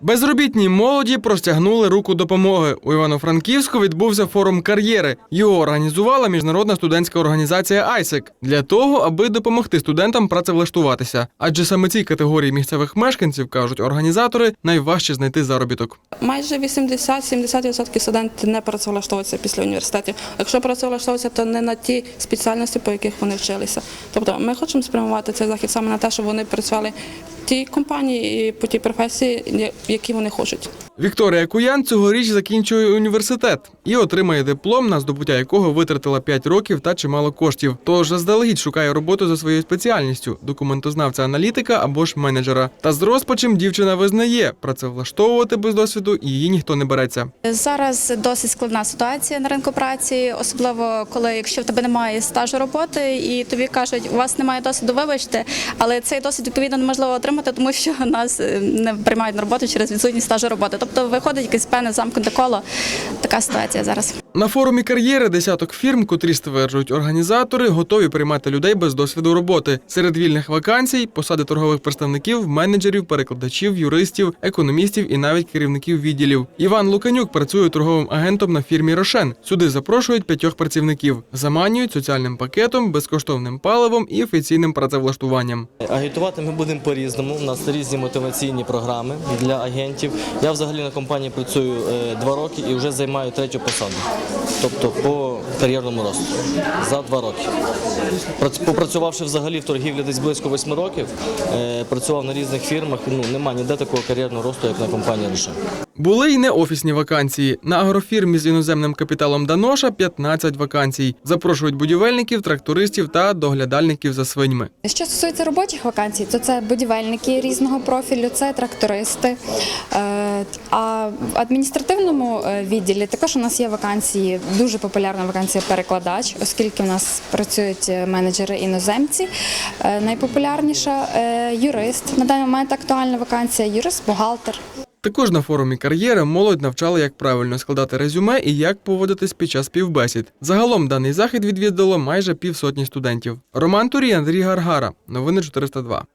Безробітній молоді простягнули руку допомоги. У Івано-Франківську відбувся форум кар'єри. Його організувала міжнародна студентська організація «Айсек» для того, аби допомогти студентам працевлаштуватися. Адже саме цій категорії місцевих мешканців кажуть організатори найважче знайти заробіток. Майже 80-70% студентів не працевлаштовуються після університетів. Якщо працевлаштовуються, то не на ті спеціальності, по яких вони вчилися. Тобто ми хочемо спрямувати цей захід саме на те, щоб вони працювали тій компанії по тій професії, які вони хочуть. Вікторія Куян цьогоріч закінчує університет і отримає диплом, на здобуття якого витратила 5 років та чимало коштів. Тож заздалегідь шукає роботу за своєю спеціальністю документознавця аналітика або ж менеджера. Та з розпачем дівчина визнає, працевлаштовувати без досвіду її ніхто не береться. Зараз досить складна ситуація на ринку праці, особливо коли якщо в тебе немає стажу роботи, і тобі кажуть, у вас немає досвіду, вибачте, але цей досвід відповідно неможливо отримати, тому що нас е, не приймають на роботу через відсутність стажу роботи. Тобто виходить якесь певне замкнуте коло. Така ситуація зараз. На форумі кар'єри десяток фірм, котрі стверджують організатори, готові приймати людей без досвіду роботи. Серед вільних вакансій посади торгових представників, менеджерів, перекладачів, юристів, економістів і навіть керівників відділів. Іван Луканюк працює торговим агентом на фірмі Рошен. Сюди запрошують п'ятьох працівників, заманюють соціальним пакетом, безкоштовним паливом і офіційним працевлаштуванням. Агітувати ми будемо по-різному. У нас різні мотиваційні програми для агентів. Я взагалі на компанії працюю е, два роки і вже займаю третю посаду. Тобто по кар'єрному росту за два роки. Прац- Попрацювавши взагалі в торгівлі десь близько восьми років, е, працював на різних фірмах. Ну немає ніде такого кар'єрного росту, як на компанії Роше. Були й неофісні вакансії. На агрофірмі з іноземним капіталом Даноша 15 вакансій. Запрошують будівельників, трактористів та доглядальників за свиньми. Що стосується робочих вакансій, то це будівельники різного профілю, це трактористи. А в адміністративному е, відділі також у нас є вакансії, дуже популярна вакансія перекладач, оскільки у нас працюють е, менеджери іноземці. Е, Найпопулярніша юрист. На даний момент актуальна вакансія юрист-бухгалтер. Також на форумі кар'єри молодь навчали, як правильно складати резюме і як поводитись під час співбесід. Загалом даний захід відвідало майже півсотні студентів. Роман Турій, Андрій Гаргара. Новини 402.